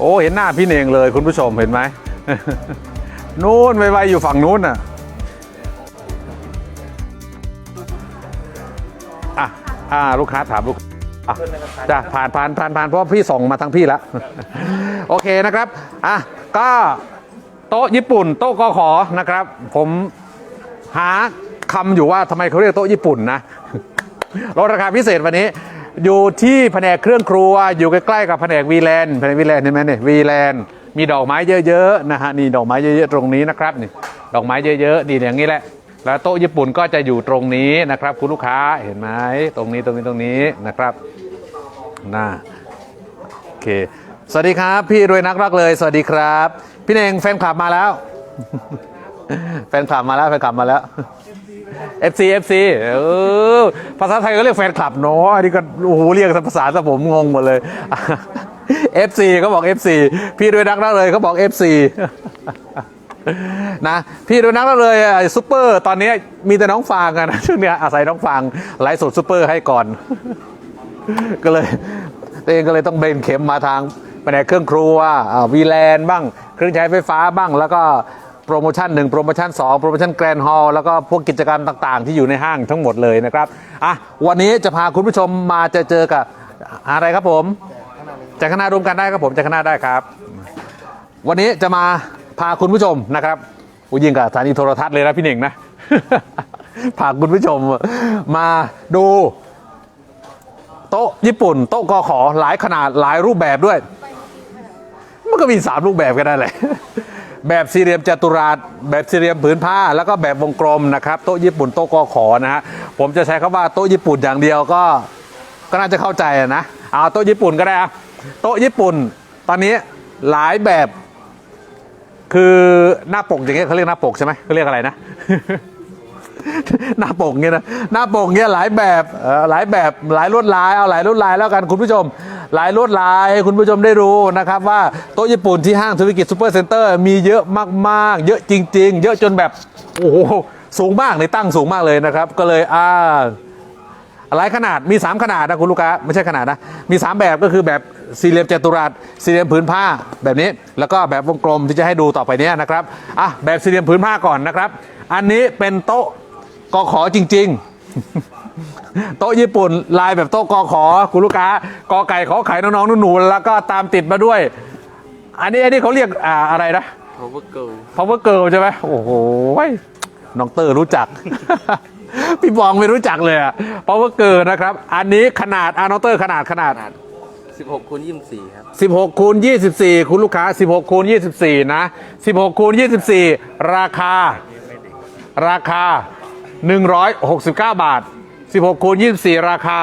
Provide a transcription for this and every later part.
โอ้เห็นหน้าพี่เนงเลยคุณผู้ชมเห็นไหมนู้นไวๆอยู่ฝั่งนู้นน่ะอะอ่าลูกค้าถามลูกอะจ้ะผ่านผ่านผ่านผ่านเพราะพี่ส่งมาทางพี่แล้วโอเคนะครับอะก็โต๊ะญี่ปุ่น โต๊ะกอขอนะครับ ผมหาคำอยู่ว่าทำไมเขาเรียกโต๊ะญี่ปุ่นนะลดราคาพิเศษวันนี้ อยู่ที่แผนกเครื่องครัว อยู่ใกล้ๆกับแผนกวีแลนด์แผนกวีแลนด์เห็นไหมเนี่ยวีแลนด์มีดอกไม้เยอะๆนะฮะนี่ดอกไม้เยอะๆตรงนี้นะครับนี่ดอกไม้เยอะๆดีอย่างนี้แหละ แล้วโต๊ะญี่ปุ่นก็จะอยู่ตรงนี้นะครับ คุณลูกค้าเห็นไหมตรงนี้ตรงนี้ตรงนี้นะครับน่าโอเค สวัสดีครับ พี่รวยนักรักเลย สวัสดีครับ พี่เน่งแฟนคลับมาแล้ว แฟนคลับมาแล้วแฟนคลับมาแล้ว FC FC เออภาษาไทยก็เรียกแฟนคลับเนาะอันนี้ก็โอ้โหเรียกภาษาสผมงงหมดเลย FC เขาบอก FC พี่ด้วยนักนักเลยเขาบอก FC นะพี่ด้วยนักนักเลยอ้ซุปเปอร์ตอนนี้มีแต่น้องฟางกันะช่วงเนี้ยอาศัยน้องฟางไลฟ์สดซุปเปอร์ให้ก่อน ก็เลยตัวเองก็เลยต้องเบนเข็มมาทางแผนเครื่องครัววีแลนบ้าง เครื่องใช้ไฟฟ้าบ้าง แล้วก็ โปรโมชั่น 1 โปรโมชั่น 2 โปรโมชั่นแกรนด์ฮอลแล้วก็พวกกิจกรรมต่างๆ ที่อยู่ในห้างทั้งหมดเลยนะครับอะวันนี้จะพาคุณผู้ชมมาจอเจอกับอะไรครับผมแจกคณะรวมกันได้ครับผมแจกคณะได้ครับ วันนี้จะมาพาคุณผู้ชมนะครับอุยยิงกับสถานีโทรทัศน์เลยนะพี่เน่งนะพาคุณผู้ชมมาดูโต๊ะญี่ปุ่น โต๊ะกอขอหลายขนาดหลายรูปแบบด้วย มันก็มีสามรูปแบบกันได้แหละ แบบสี่เหลี่ยมจัตุรัสแบบสี่เหลี่ยมผืนผ้า แล้วก็แบบวงกลมนะครับโต๊ะญี่ปุ่นโต๊ะกอขอนะฮะผมจะใช้คำว่าโต๊ะญี่ปุ่นอย่างเดียวก็ก็น่าจะเข้าใจนะเอาโต๊ะญี่ปุ่นก็ได้อะโต๊ะญี่ปุ่น ตอนนี้หลายแบบ คือหน้าปกอย่างเงี้ยเขาเรียกหน้าปกใช่ไหมเขาเรียกอะไรนะ หน้าปกเงี้ยนะหน้าปกเงี้ยหลายแบบหลายแบบหลายลวดลายเอาหลายลวดลายแล้วกันคุณผู้ชม หลายลวดลายให้คุณผู้ชมได้รู้นะครับว่าโต๊ะญี่ปุ่นที่ห้างธุรกิจซูเปอร์เซ็นเตอร์มีเยอะมากๆ เยอะจริง ๆ เยอะจนแบบโอ้โหสูงมากในตั้งสูงมากเลยนะครับ ก็เลยอ่าหลายขนาดมี 3 ขนาดนะคุณลูกค้าไม่ใช่ขนาดนะ มี 3 แบบก็คือแบบสี่เหลี่ยมจัตุรัสสี่เหลี่ยมผืนผ้าแบบนี้ แล้วก็แบบวงกลมที่จะให้ดูต่อไปนี้นะครับอะแบบสี่เหลี่ยมผืนผ้าก่อนนะครับ อันนี้เป็นโต๊ะกอขอจริง ๆ โต๊ะญี่ปุ่นลายแบบโต๊ะกอขอคุณลูกค้ากอไก่ขอไข่น้องๆหนูๆแล้วก็ตามติดมาด้วย อันนี้อันนี้เขาเรียกอ่าอะไรนะ power girl power girl ใช่ไหมโอ้โหน้องเตอร์รู้จัก พี่บองไม่รู้จักเลยอะ power girl นะครับ อันนี้ขนาดอ่าน้องเตอร์ขนาดขนาดขนาด 16คูณ24 ครับ 16คูณ24 คุณลูกค้า 16คูณ24 นะ 16คูณ24 ราคา ราคา 169 บาท 16คูณ24 ราคา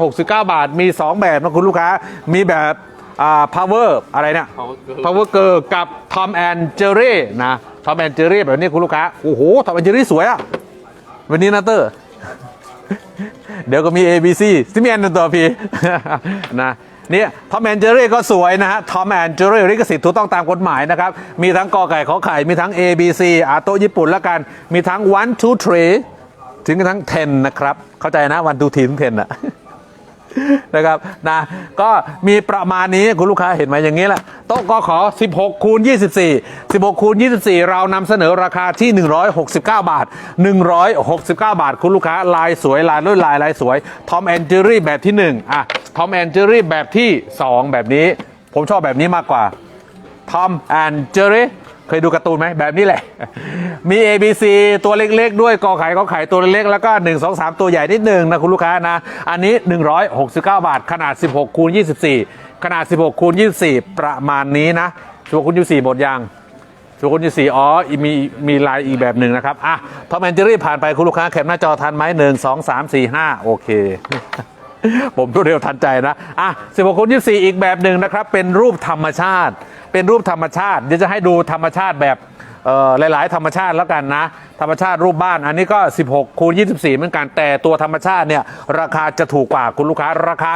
169 บาท มี 2 แบบนะคุณลูกค้า มีแบบอ่า power อะไรเนี่ย power girl power girl กับ Tom and Jerry นะ Tom and Jerry แบบนี้คุณลูกค้า โอ้โห Tom and Jerry สวยอะวันนี้นะเตอร์ เดี๋ยวก็มี A B C ซิมีอันตัวพี่นะเนี่ยทอมแอนเจอรี่ก็สวยนะฮะทอมแอนเจอรี่ลิขสิทธิ์ถูกต้องตามกฎหมายนะครับ มีทั้งกอไก่ขอไข่ มีทั้ง A B C อาโตะญี่ปุ่นแล้วกัน มีทั้ง one two three ถึงทั้ง10นนะครับ เข้าใจนะ one two three ถึง10อะนะครับนะก็มีประมาณนี้คุณลูกค้าเห็นไหมอย่างนี้แหละโต๊ะกอขอ 16 คูณ 24 16 คูณ 24 เรานำเสนอราคาที่ 169 บาท 169 บาท คุณลูกค้าลายสวยลายด้วยลายลายสวยทอมแอนเจอรี่แบบที่1อะทอมแอนเจอรี่แบบที่ 2 แบบนี้ ผมชอบแบบนี้มากกว่าทอมแอนเจอรี่ เคยดูการ์ตูนไหมแบบนี้แหละ มี A B C ตัวเล็กๆ ด้วยกอไข่กอไข่ตัวเล็กๆ แล้วก็ 1 2 3 ตัวใหญ่นิดหนึ่งนะคุณลูกค้านะ อันนี้ 169 บาท ขนาด 16คูณ24 ขนาด 16คูณ24 ประมาณนี้นะ16คูณ24หมดยังส่วคนที่สี่อ๋อมีมีลายอีกแบบหนึ่งนะครับ อะทอมแอนเจอรี่ผ่านไปคุณลูกค้าแคปหน้าจอทันไหมหนึ่งสองสามสี่ห้าโอเค ผมรวดเร็วทันใจนะอะสิบหกคูณยี่สี่อีกแบบหนึ่งนะครับ เป็นรูปธรรมชาติ เป็นรูปธรรมชาติ เดี๋ยวจะให้ดูธรรมชาติแบบหลาย ๆ ธรรมชาติแล้วกันนะ ธรรมชาติรูปบ้าน อันนี้ก็ 16คูณ24 เหมือนกัน แต่ตัวธรรมชาติเนี่ย ราคาจะถูกกว่าคุณลูกค้าราคา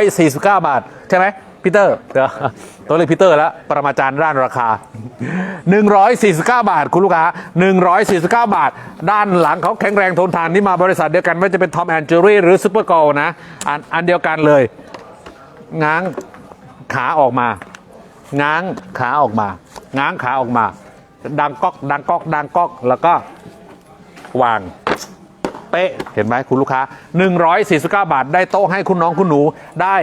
149 บาท ใช่ไหม พีเตอร์เดี๋ยวตัวเลขพีเตอร์แล้วปรมาจารย์ด้านราคา 149 บาท คุณลูกค้า 149 บาท ด้านหลังเขาแข็งแรงทนทานนี่มาบริษัทเดียวกันไม่ว่าจะเป็นทอมแอนเจอรี่หรือซูเปอร์โกลนะอันอันเดียวกันเลยง้างขาออกมา ง้างขาออกมา ง้างขาออกมา ดังก๊อก ดังก๊อก ดังก๊อก แล้วก็วาง เป๊ะ เห็นไหมคุณลูกค้า 149 บาท ได้โต๊ะให้คุณน้องคุณหนูได้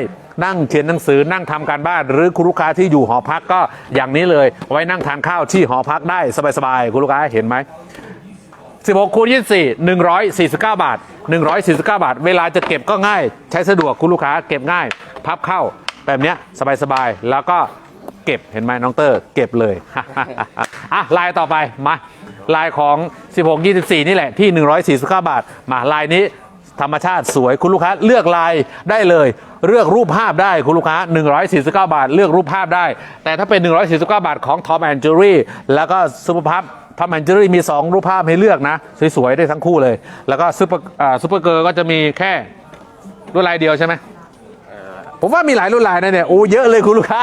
นั่งเขียนหนังสือนั่งทำการบ้าน หรือคุณลูกค้าที่อยู่หอพักก็อย่างนี้เลยไว้นั่งทานข้าวที่หอพักได้สบายๆคุณลูกค้าเห็นไหม16คูณ24 149 บาท 149 บาท เวลาจะเก็บก็ง่าย ใช้สะดวกคุณลูกค้าเก็บง่าย พับเข้าแบบนี้สบายๆ แล้วก็เก็บเห็นไหมน้องเตอร์ เก็บเลยอะลายต่อไปมาลายของ 16 24 นี่แหละที่ 149 บาท มาลายนี้ ธรรมชาติสวยคุณลูกค้าเลือกลายได้เลย เลือกรูปภาพได้คุณลูกค้า 149 บาท เลือกรูปภาพได้ แต่ถ้าเป็น 149 บาทของ Tom and Jerry แล้วก็ซุปเปอร์พับทอมแอนเจอรี่มี 2 รูปภาพให้เลือกนะ สวยๆ ได้ทั้งคู่เลย แล้วก็ซูเปอร์ซูเปอร์เกิร์ก็จะมีแค่ลวดลายเดียวใช่ไหมผมว่ามีหลายลวดลายนะเนี่ยโอ้เยอะเลยคุณลูกค้า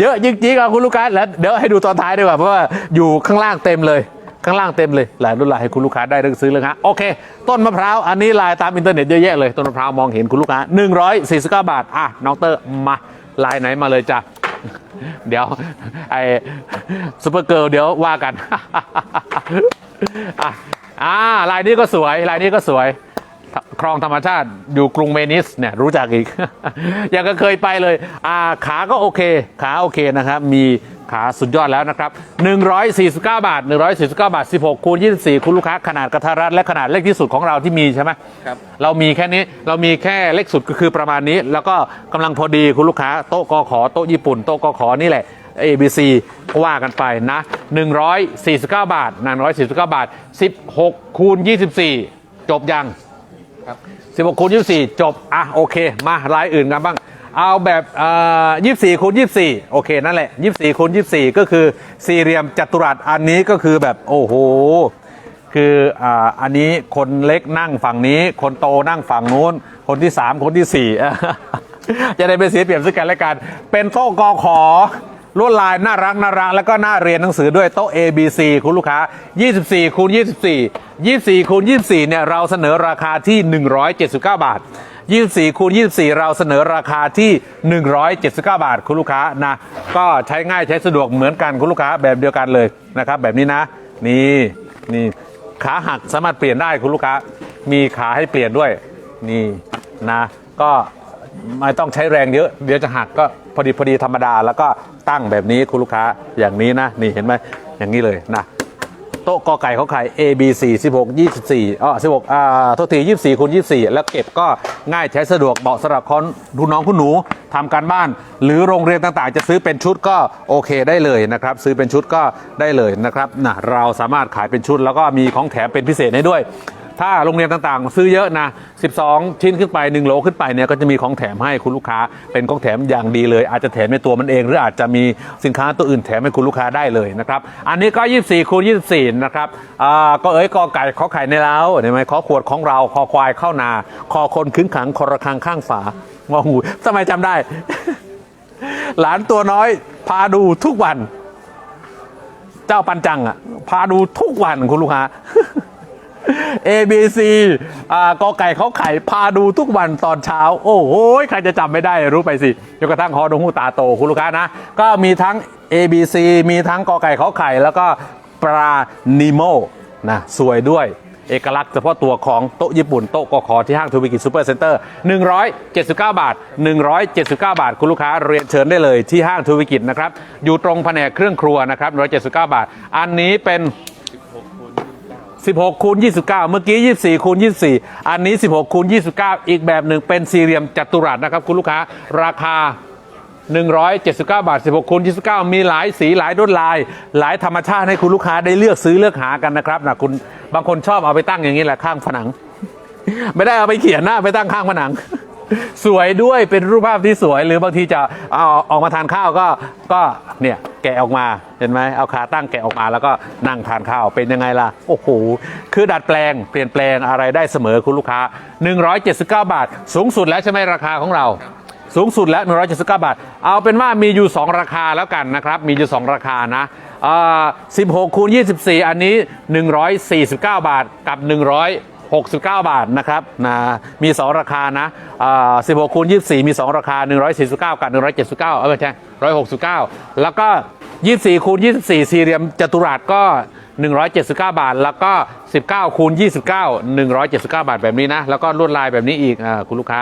เยอะจริงๆอะคุณลูกค้าแล้วเดี๋ยวให้ดูตอนท้ายดีกว่าเพราะว่าอยู่ข้างล่างเต็มเลย ข้างล่างเต็มเลยหลายรุ่นหลายให้คุณลูกค้าได้เลือกซื้อเลยฮะโอเค ต้นมะพร้าวอันนี้ลายตามอินเทอร์เน็ตเยอะแยะเลยต้นมะพร้าวมองเห็นคุณลูกค้า 149 บาทอะน้องเตอร์มาลายไหนมาเลยจ้ะเดี๋ยวไอ้ซูเปอร์เกิร์ลเดี๋ยวว่ากันอะอ่าลายนี้ก็สวยลายนี้ก็สวย ครองธรรมชาติอยู่กรุงเวนิสเนี่ยรู้จักอีก ยังก็เคยไปเลยอ่าขาก็โอเค ขาโอเคนะครับ มีขาสุดยอดแล้วนะครับ 149 บาท 149 บาท 16 คูณ 24 คุณลูกค้าขนาดกระทัดรัดและขนาดเล็กที่สุดของเราที่มีใช่ไหมครับ เรามีแค่นี้ เรามีแค่เล็กสุดก็คือประมาณนี้ แล้วก็กำลังพอดีคุณลูกค้าโต๊ะกอขอโต๊ะญี่ปุ่น โต๊ะกอขอนี่แหละ ABC ก็ว่ากันไปนะ 149 บาทนะ149 บาท 16 คูณ 24 จบยัง ครับ16คูณ24จบ อะ โอเค มาลายอื่นกันบ้าง เอาแบบเอ่อ24คูณ24โอเค นั่นแหละ24คูณ24ก็คือสี่เหลี่ยมจัตุรัสอันนี้ก็คือแบบ โอ้โห คืออ่าอันนี้คนเล็กนั่งฝั่งนี้ คนโตนั่งฝั่งนู้น คนที่3คนที่4จะได้เป็นเสียเปรียบซึ่งกันและกัน เป็นโต๊ะกอขอ ลวดลายน่ารักน่ารักแล้วก็น่าเรียนหนังสือด้วยโต๊ะ A B C คุณลูกค้า 24คูณ24 24คูณ24เนี่ยเราเสนอราคาที่ 179 บาท 24คูณ24 เราเสนอราคาที่ 179 บาท คุณลูกค้านะก็ใช้ง่ายใช้สะดวกเหมือนกันคุณลูกค้าแบบเดียวกันเลยนะครับแบบนี้นะ นี่นี่ขาหักสามารถเปลี่ยนได้คุณลูกค้า มีขาให้เปลี่ยนด้วยนี่นะ ก็ไม่ต้องใช้แรงเยอะ เดี๋ยวจะหักก็พอดีพอดีธรรมดา แล้วก็ ตั้งแบบนี้คุณลูกค้าอย่างนี้นะ นี่เห็นไหมอย่างนี้เลยนะโต๊ะกอไก่เขาขาย A B 4 16 24อ๋อ16อ่าโทษที24คูณ24 แล้วเก็บก็ง่ายใช้สะดวกเหมาะสำหรับคนดูน้องผู้หนูทำการบ้าน หรือโรงเรียนต่างๆ จะซื้อเป็นชุดก็โอเคได้เลยนะครับ ซื้อเป็นชุดก็ได้เลยนะครับนะเราสามารถขายเป็นชุดแล้วก็มีของแถมเป็นพิเศษให้ด้วย ถ้าโรงเรียนต่างๆ ซื้อเยอะนะ 12 ชิ้นขึ้นไป 1 โลขึ้นไปเนี่ยก็จะมีของแถมให้คุณลูกค้า เป็นของแถมอย่างดีเลย อาจจะแถมในตัวมันเอง หรืออาจจะมีสินค้าตัวอื่นแถมให้คุณลูกค้าได้เลยนะครับ อันนี้ก็ 24คูณ24 นะครับอ่าก็เอ้ยกอไก่ขอไข่ในเล้าเห็นไหมขอขวดของเราคอควายเข้านา คอคนขึงขังคอระคังข้างฝางอหูทำไมจำได้ หลานตัวน้อยพาดูทุกวัน เจ้าปันจังอะพาดูทุกวันคุณลูกค้า A B C อ่ากอไก่เขาไข่พาดูทุกวันตอนเช้า โอ้โหใครจะจำไม่ได้รู้ไปสิจนกระทั่งฮอดงหูตาโตคุณลูกค้านะ ก็มีทั้ง A B C มีทั้งกอไก่เขาไข่แล้วก็ปลานิโมนะสวยด้วยเอกลักษณ์เฉพาะตัวของโต๊ะญี่ปุ่นโต๊ะกอขอที่ห้างทูบิกิซูเปอร์เซ็นเตอร์ 179 บาท 179 บาท คุณลูกค้าเรียนเชิญได้เลยที่ห้างทูบิกินะครับ อยู่ตรงแผนกเครื่องครัวนะครับ 179 บาท อันนี้เป็น 16คูณ29 เมื่อกี้ 24คูณ24 อันนี้ 16คูณ29 อีกแบบหนึ่งเป็นสี่เหลี่ยมจัตุรัสนะครับคุณลูกค้าราคา 179 บาท 16คูณ29 มีหลายสีหลายลวดลาย หลายธรรมชาติให้คุณลูกค้าได้เลือกซื้อเลือกหากันนะครับนะคุณบางคนชอบเอาไปตั้งอย่างนี้แหละข้างผนัง ไม่ได้เอาไปเขียนหน้าไปตั้งข้างผนัง สวยด้วยเป็นรูปภาพที่สวยหรือบางทีจะเอาออกมาทานข้าวก็ก็เนี่ยแกะออกมาเห็นไหมเอาขาตั้งแกะออกมาแล้วก็นั่งทานข้าวเป็นยังไงล่ะโอ้โหคือดัดแปลงเปลี่ยนแปลงอะไรได้เสมอคุณลูกค้า 179 บาท สูงสุดแล้วใช่ไหมราคาของเราสูงสุดแล้ว 179 บาท เอาเป็นว่ามีอยู่ 2 ราคาแล้วกันนะครับ มีอยู่ 2 ราคานะอ่า16คูณ24 อันนี้ 149 บาทกับ 69 บาทนะครับนะมี 2 ราคานะอ่า16คูณ24 มี 2 ราคา 149 กับ 179 เออไม่ใช่169 แล้วก็ 24คูณ24 สี่เหลี่ยมจัตุรัสก็ 179 บาท แล้วก็ 19คูณ29 179 บาทแบบนี้นะ แล้วก็ลวดลายแบบนี้อีกอ่าคุณลูกค้า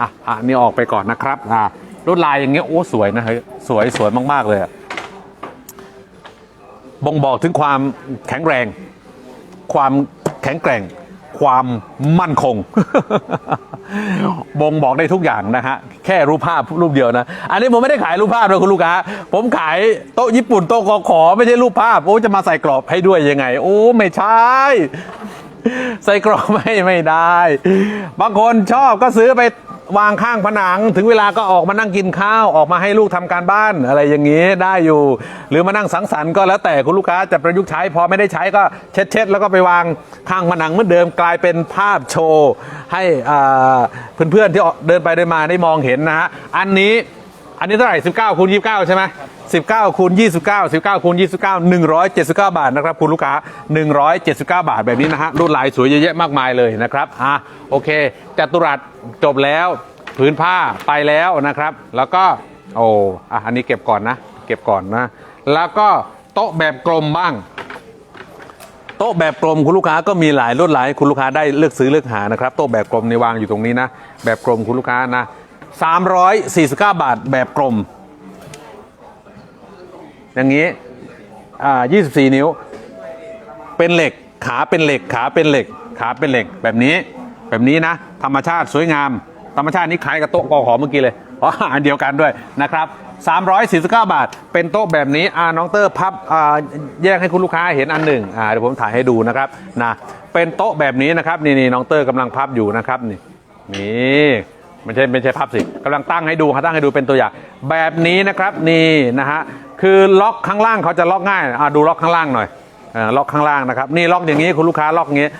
อะอะนี่ออกไปก่อนนะครับอ่าลวดลายอย่างเงี้ยโอ้สวยนะเฮ้ยสวยสวยมาก ๆ เลยบ่งบอกถึงความแข็งแรง ความแข็งแกร่ง ความมั่นคง บ่งบอกได้ทุกอย่างนะฮะ แค่รูปภาพรูปเดียวนะ อันนี้ผมไม่ได้ขายรูปภาพเลยคุณลูกค้า ผมขายโต๊ะญี่ปุ่นโต๊ะกอขอไม่ใช่รูปภาพ โอ้จะมาใส่กรอบให้ด้วยยังไง โอ้ไม่ใช่ใส่กรอบไม่ไม่ได้ บางคนชอบก็ซื้อไป วางข้างผนัง ถึงเวลาก็ออกมานั่งกินข้าวออกมาให้ลูกทำการบ้านอะไรอย่างนี้ได้อยู่ หรือมานั่งสังสรรค์ก็แล้วแต่คุณลูกค้าจะประยุกต์ใช้พอไม่ได้ใช้ก็เช็ดเช็ดแล้วก็ไปวางข้างผนังเหมือนเดิมกลายเป็นภาพโชว์ให้อ่าเพื่อนๆที่เดินไปเดินมาได้มองเห็นนะฮะอันนี้อันนี้เท่าไหร่19คูณ29 ใช่ไหม 19คูณ29 19คูณ29 179 บาทนะครับคุณลูกค้า 179 บาทแบบนี้นะฮะลวดลายสวยเยอะแยะมากมายเลยนะครับอะโอเคจัตุรัสจบแล้วผืนผ้าไปแล้วนะครับ แล้วก็โอ้อะอันนี้เก็บก่อนนะ เก็บก่อนนะ แล้วก็โต๊ะแบบกลมบ้างโต๊ะแบบกลมคุณลูกค้าก็มีหลายลวดลายให้คุณลูกค้าได้เลือกซื้อเลือกหานะครับโต๊ะแบบกลมในวางอยู่ตรงนี้นะ แบบกลมคุณลูกค้านะ349 บาทแบบกลม อย่างนี้อ่า24 นิ้ว เป็นเหล็กขาเป็นเหล็กขาเป็นเหล็กขาเป็นเหล็กแบบนี้แบบนี้นะ ธรรมชาติสวยงาม ธรรมชาตินี้คล้ายกับโต๊ะกอขอเมื่อกี้เลยอ๋ออันเดียวกันด้วยนะครับ349 บาท เป็นโต๊ะแบบนี้อ่าน้องเตอร์พับอ่าแยกให้คุณลูกค้าเห็นอันหนึ่งอ่าเดี๋ยวผมถ่ายให้ดูนะครับนะเป็นโต๊ะแบบนี้นะครับนี่นี่น้องเตอร์กำลังพับอยู่นะครับนี่นี่ไม่ใช่ไม่ใช่พับสิกำลังตั้งให้ดูครับตั้งให้ดูเป็นตัวอย่างแบบนี้นะครับนี่นะฮะ คือล็อกข้างล่างเขาจะล็อกง่ายอ่าดูล็อกข้างล่างหน่อยอ่าล็อกข้างล่างนะครับนี่ล็อกอย่างนี้คุณลูกค้าล็อกอย่างนี้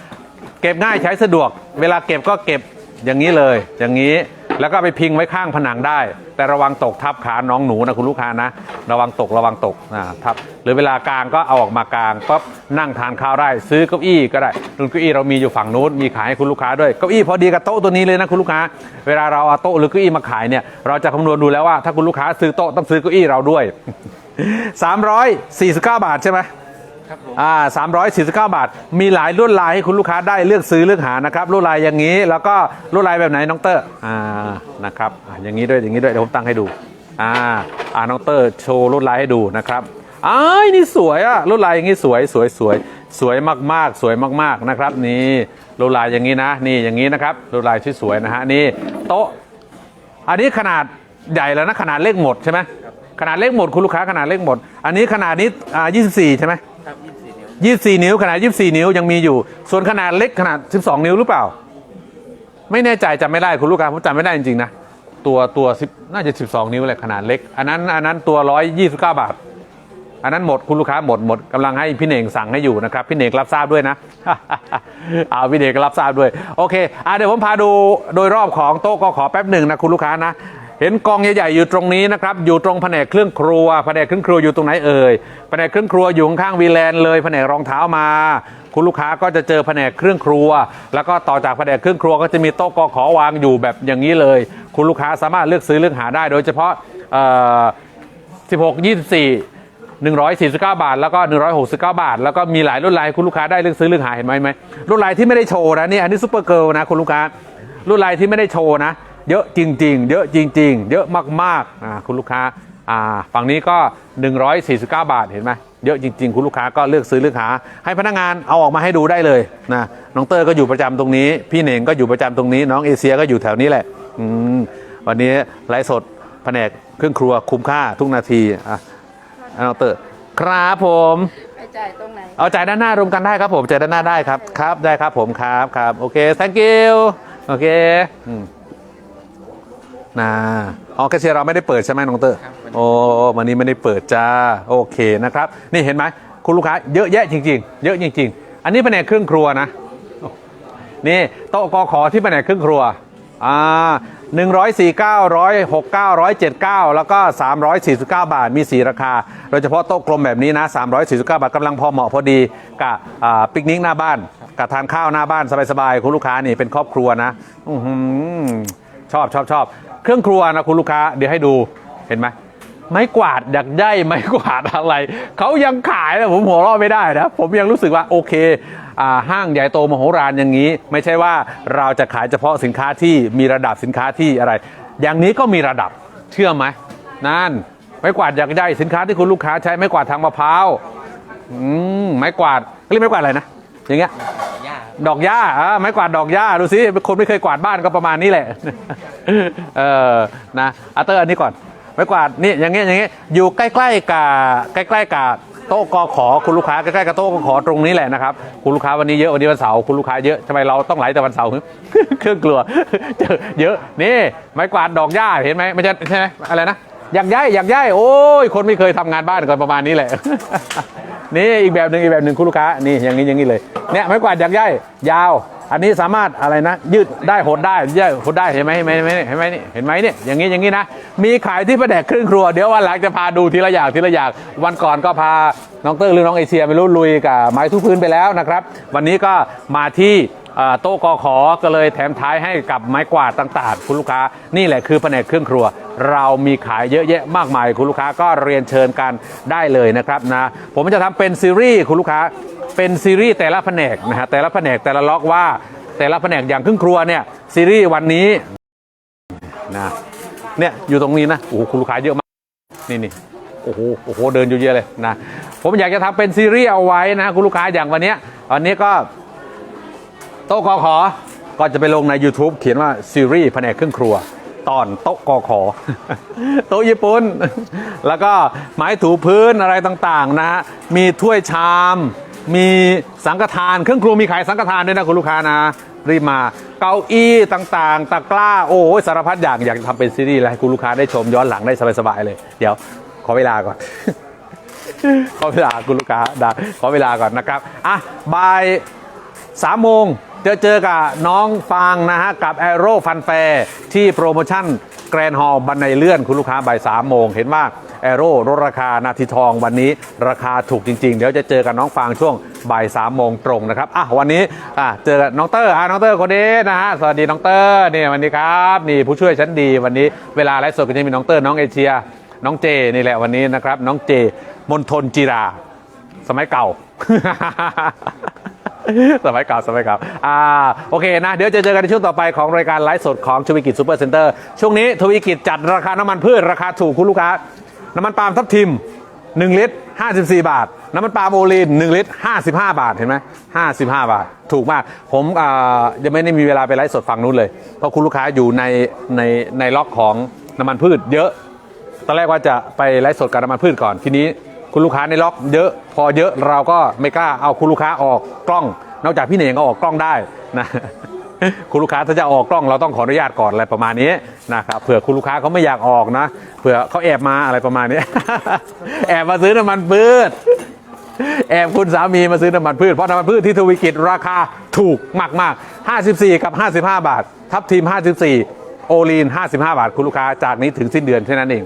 เก็บง่ายใช้สะดวก เวลาเก็บก็เก็บอย่างนี้เลย อย่างนี้แล้วก็ไปพิงไว้ข้างผนังได้ แต่ระวังตกทับขาน้องหนูนะคุณลูกค้านะ ระวังตกระวังตกนะทับหรือเวลากลางก็เอาออกมากลางปั๊บนั่งทานข้าวได้ ซื้อเก้าอี้ก็ได้รุ่นเก้าอี้เรามีอยู่ฝั่งนู้นมีขายให้คุณลูกค้าด้วยเก้าอี้พอดีกับโต๊ะตัวนี้เลยนะคุณลูกค้า เวลาเราเอาโต๊ะหรือเก้าอี้มาขายเนี่ยเราจะคำนวณดูแล้วว่าถ้าคุณลูกค้าซื้อโต๊ะต้องซื้อเก้าอี้เราด้วย 349 บาทใช่ไหมครับผมอ่า349 บาท มีหลายลวดลายให้คุณลูกค้าได้เลือกซื้อเลือกหานะครับลวดลายอย่างนี้ แล้วก็ลวดลายแบบไหนน้องเตอร์อ่านะครับอ่าอย่างนี้ด้วยอย่างนี้ด้วยเดี๋ยวผมตั้งให้ดูอ่าอ่าน้องเตอร์โชว์ลวดลายให้ดูนะครับอ้ายนี่สวยอะลวดลายอย่างนี้สวยสวยสวยสวยมากๆ สวยมากๆนะครับนี่ลวดลายอย่างนี้นะ นี่อย่างนี้นะครับลวดลายที่สวยนะฮะนี่โต๊ะ อันนี้ขนาดใหญ่แล้วนะขนาดเลขหมดใช่ไหม ขนาดเลขหมดคุณลูกค้าขนาดเลขหมด อันนี้ขนาดนี้อ่า24 ใช่ไหมครับ24นิ้ว24 นิ้วขนาด 24 นิ้วยังมีอยู่ ส่วนขนาดเล็กขนาด 12 นิ้วหรือเปล่า ไม่แน่ใจจำไม่ได้คุณลูกค้าผมจำไม่ได้จริงๆนะตัวตัว10น่าจะ 12 นิ้วแหละขนาดเล็ก อันนั้นอันนั้นตัว 129 บาท อันนั้นหมดคุณลูกค้าหมดหมดกำลังให้พี่เน่งสั่งให้อยู่นะครับพี่เน่งรับทราบด้วยนะ เอาพี่เน่งก็รับทราบด้วยโอเคอะเดี๋ยวผมพาดูโดยรอบของโต๊ะก็ขอแป๊บหนึ่งนะคุณลูกค้านะ เห็นกองใหญ่ๆอยู่ตรงนี้นะครับอยู่ตรงแผนกเครื่องครัวแผนกเครื่องครัวอยู่ตรงไหนเอ่ยแผนกเครื่องครัวอยู่ข้างๆวีแลนด์เลยแผนกรองเท้ามา คุณลูกค้าก็จะเจอแผนกเครื่องครัว แล้วก็ต่อจากแผนกเครื่องครัวก็จะมีโต๊ะกอขอวางอยู่แบบอย่างนี้เลย คุณลูกค้าสามารถเลือกซื้อเลือกหาได้ โดยเฉพาะ16 24 149 บาท แล้วก็ 169 บาท แล้วก็มีหลายรุ่นลายคุณลูกค้าได้เลือกซื้อเลือกหาเห็นไหมไหมรุ่นลายที่ไม่ได้โชว์นะนี่อันนี้ซูเปอร์เกิลนะคุณลูกค้ารุ่นลายที่ไม่ได้โชว์นะ เยอะจริง ๆ เยอะจริง ๆ เยอะมากๆอ่าคุณลูกค้าอ่าฝั่งนี้ก็ 149 บาทเห็นไหมเยอะจริง ๆ คุณลูกค้าก็เลือกซื้อเลือกหา ให้พนักงานเอาออกมาให้ดูได้เลยนะน้องเตอร์ก็อยู่ประจำตรงนี้ พี่เหน่งก็อยู่ประจำตรงนี้ น้องเอเชียก็อยู่แถวนี้แหละอืมวันนี้ไลฟ์สดแผนกเครื่องครัวคุ้มค่าทุกนาทีอะน้องเตอร์ครับผมไปจ่ายตรงไหนเอาจ่ายด้านหน้ารวมกันได้ครับผมจ่ายด้านหน้าได้ครับครับได้ครับผมครับครับโอเค thank you โอเคอืม นะอ๋อแคชเชียร์เราไม่ได้เปิดใช่ไหมน้องเตอร์ครับโอ้วันนี้ไม่ได้เปิดจ้าโอเคนะครับ นี่เห็นไหมคุณลูกค้าเยอะแยะจริง ๆ เยอะจริง ๆ อันนี้แผนกเครื่องครัวนะนี่โต๊ะกอขอที่แผนกเครื่องครัวอ่า149 169 179แล้วก็349บาทมี4ราคา โดยเฉพาะโต๊ะกลมแบบนี้นะ349บาทกำลังพอเหมาะพอดีกับอ่าปิกนิกหน้าบ้านกับทานข้าวหน้าบ้านสบายๆคุณลูกค้านี่เป็นครอบครัวนะอื้อหือชอบชอบชอบ เครื่องครัวนะคุณลูกค้า เดี๋ยวให้ดูเห็นไหมไม้กวาดดักใยไม้กวาดอะไร เขายังขายนะผมหัวเราะไม่ได้นะ ผมยังรู้สึกว่าโอเคห้างใหญ่โตมโหฬารอย่างนี้ ไม่ใช่ว่าเราจะขายเฉพาะสินค้าที่มีระดับสินค้าที่อะไร อย่างนี้ก็มีระดับเชื่อไหมนั่นไม้กวาดอยากได้สินค้าที่คุณลูกค้าใช้ไม้กวาดทางมะพร้าวอืมไม้กวาดเรียกไม้กวาดอะไรนะอย่างเงี้ย ดอกหญ้าอ่าไม้กวาดดอกหญ้าดูสิคนไม่เคยกวาดบ้านก็ประมาณนี้แหละเออนะอัตเตอร์อันนี้ก่อน ไม้กวาดนี่อย่างเงี้ยอย่างเงี้ยอยู่ใกล้ๆกับใกล้ๆกับโต๊ะกอขอคุณลูกค้าใกล้ๆกับโต๊ะกอขอตรงนี้แหละนะครับคุณลูกค้าวันนี้เยอะวันนี้วันเสาร์คุณลูกค้าเยอะทำไมเราต้องไหลแต่วันเสาร์เครื่องกลัวเจอเยอะนี่ไม้กวาดดอกหญ้าเห็นไหมไม่ใช่ใช่ไหมอะไรนะอยากย้ายอยากย้ายโอ้ยคนไม่เคยทำงานบ้านก็ประมาณนี้แหละ นี่อีกแบบหนึ่งอีกแบบหนึ่งคุณลูกค้านี่อย่างนี้อย่างนี้เลยเนี่ยไม้กวาดอยากษ์ใหญ่ยาว อันนี้สามารถอะไรนะ ยืดได้หดได้ยืดหดได้เห็นไหมเห็นไหมเห็นไหมเห็นไหมนี่เห็นไหมเนี่ยอย่างนี้อย่างนี้นะมีขายที่แดกครึ่งครัวเดี๋ยววันหลังจะพาดูทีละอย่างทีละอย่างวันก่อนก็พาน้องเตอร์หรือน้องเอเชียไปรู้ลุยกับไม้ทุกพื้นไปแล้วนะครับ วันนี้ก็มาที่ โต๊ะกอขอก็เลยแถมท้ายให้กับไม้กวาดต่างๆ คุณลูกค้านี่แหละคือแผนกเครื่องครัว เรามีขายเยอะแยะมากมาย คุณลูกค้าก็เรียนเชิญกันได้เลยนะครับนะผมจะทำเป็นซีรีส์คุณลูกค้าเป็นซีรีส์แต่ละแผนกนะฮะแต่ละแผนกแต่ละล็อกว่า แต่ละแผนกอย่างเครื่องครัวเนี่ยซีรีส์วันนี้นะเนี่ยอยู่ตรงนี้นะโอ้โหคุณลูกค้าเยอะมากนี่นี่โอ้โหโอ้โหเดินอยู่เยอะเลยนะผมอยากจะทำเป็นซีรีส์เอาไว้นะคุณลูกค้าอย่างวันนี้วันนี้ก็ โต๊ะกอขอก็จะไปลงใน YouTube เขียนว่าซีรีส์แผนกเครื่องครัว ตอนโต๊ะกอขอ โต๊ะญี่ปุ่น แล้วก็ไม้ถูพื้นอะไรต่าง ๆ นะฮะ มีถ้วยชาม มีสังฆทาน เครื่องครัวมีขายสังฆทานด้วยนะคุณลูกค้านะ รีบมา เก้าอี้ต่างๆ ตะกร้า โอ้ยสารพัดอย่างอยากทำเป็นซีรีส์แล้วให้คุณลูกค้าได้ชมย้อนหลังได้สบายๆเลย เดี๋ยว ขอเวลาก่อน ขอเวลาคุณลูกค้าได้ขอเวลาก่อนนะครับ อะบ่ายสามโมง เจอเจอกับน้องฟางนะฮะ กับ a อโร่ฟันแฟร์ที่โปรโมชั่นแกรนฮอลบันไดเลื่อนคุณลูกค้าบ่ายสามโมง เห็นว่า a อโร่ลดราคานาทีทองวันนี้ราคาถูกจริง ๆ เดี๋ยวจะเจอกับน้องฟางช่วงบ่ายสามโมงตรงนะครับอะวันนี้อะเจอกับน้องเตอร์อะน้องเตอร์คนนี้นะฮะสวัสดีน้องเตอร์นี่วันนี้ครับนี่ผู้ช่วยชั้นดีวันนี้เวลาไลฟ์สดก็จะมีน้องเตอร์น้องเอเชีย น้องเจนี่แหละวันนี้นะครับน้องเจมนทนจีรา สมัยเก่า สมัยเก่าสมัยเก่าอ่าโอเคนะ เดี๋ยวจะเจอกันในช่วงต่อไปของรายการไลฟ์สดของทวีกิจซูเปอร์เซ็นเตอร์ช่วงนี้ทวีกิจจัดราคาน้ำมันพืชราคาถูกคุณลูกค้า น้ำมันปาล์มทับทิม 1 ลิตร 54 บาท น้ำมันปาล์มโอลีน 1 ลิตร 55 บาทเห็นไหม55 บาท ถูกมาก ผมอ่ายังไม่ได้มีเวลาไปไลฟ์สดฝั่งนู้นเลย เพราะคุณลูกค้าอยู่ในในในล็อกของน้ำมันพืช เยอะตอนแรกว่าจะไปไลฟ์สดกับน้ำมันพืชก่อนทีนี้ คุณลูกค้าในล็อกเยอะพอเยอะเราก็ไม่กล้าเอาคุณลูกค้าออกกล้อง นอกจากพี่เน่งก็ออกกล้องได้นะคุณลูกค้าถ้าจะออกกล้องเราต้องขออนุญาตก่อนอะไรประมาณนี้นะครับเผื่อคุณลูกค้าเขาไม่อยากออกนะเผื่อเขาแอบมาอะไรประมาณนี้ แอบมาซื้อน้ำมันพืชแอบคุณสามีมาซื้อน้ำมันพืชเพราะน้ำมันพืชที่ทวีกิจราคาถูกมากๆ 54 กับ 55 บาท ทับทีม 54 โอลีน 55 บาท คุณลูกค้าจากนี้ถึงสิ้นเดือนแค่นั้นเอง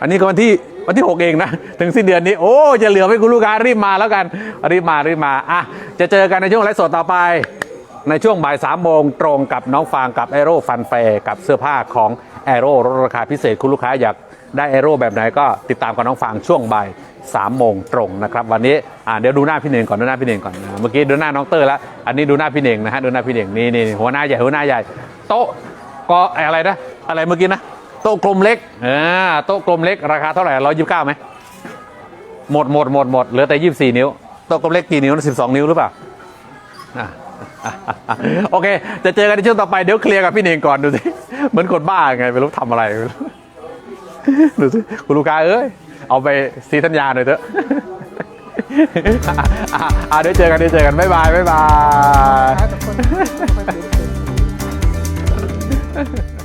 อันนี้ก็วันที่ วันที่ 6 เองนะ ถึงสิ้นเดือนนี้ โอ้จะเหลือให้คุณลูกค้ารีบมาแล้วกัน รีบมารีบมาอะจะเจอกันในช่วงไลฟ์สดต่อไปในช่วงบ่ายสามโมงตรงกับน้องฟางกับ a อโร่ฟันแฟร์กับเสื้อผ้าของ a อโร่ลดราคาพิเศษคุณลูกค้าอยากได้ a อโร่แบบไหนก็ติดตามกับน้องฟางช่วงบ่ายสามโมงตรงนะครับ วันนี้อ่าเดี๋ยวดูหน้าพี่เน่งก่อนดูหน้าพี่เน่งก่อนเมื่อกี้ดูหน้าน้องเตอร์แล้ว อันนี้ดูหน้าพี่เน่งนะฮะดูหน้าพี่เน่งนี่นี่หัวหน้าใหญ่หัวหน้าใหญ่โต๊ะก็อะไรนะอะไรเมื่อกี้นะ ต๊ะกลมเล็กอ่าโต๊ะกลมเล็กราคาเท่าไหร่ร้อยยี่สิบเก้าไหมหมดหมดหมดหมดเหลือแต่ยี่สิบสี่นิ้วโต๊ะกลมเล็กกี่นิ้วสิบสองนิ้วหรือเปล่าโอเค จะเจอกันในช่วงต่อไปเดี๋ยวเคลียร์กับพี่เน่งก่อนดูสิเหมือนคนบ้าไงไม่รู้ทำอะไรดูสิคุณลูกค้าเอ้ยเอาไปซีสัญญาหน่อยเถอะอะอะอะเดี๋ยวเจอกันเดี๋ยวเจอกันบ๊ายบายบ๊ายบาย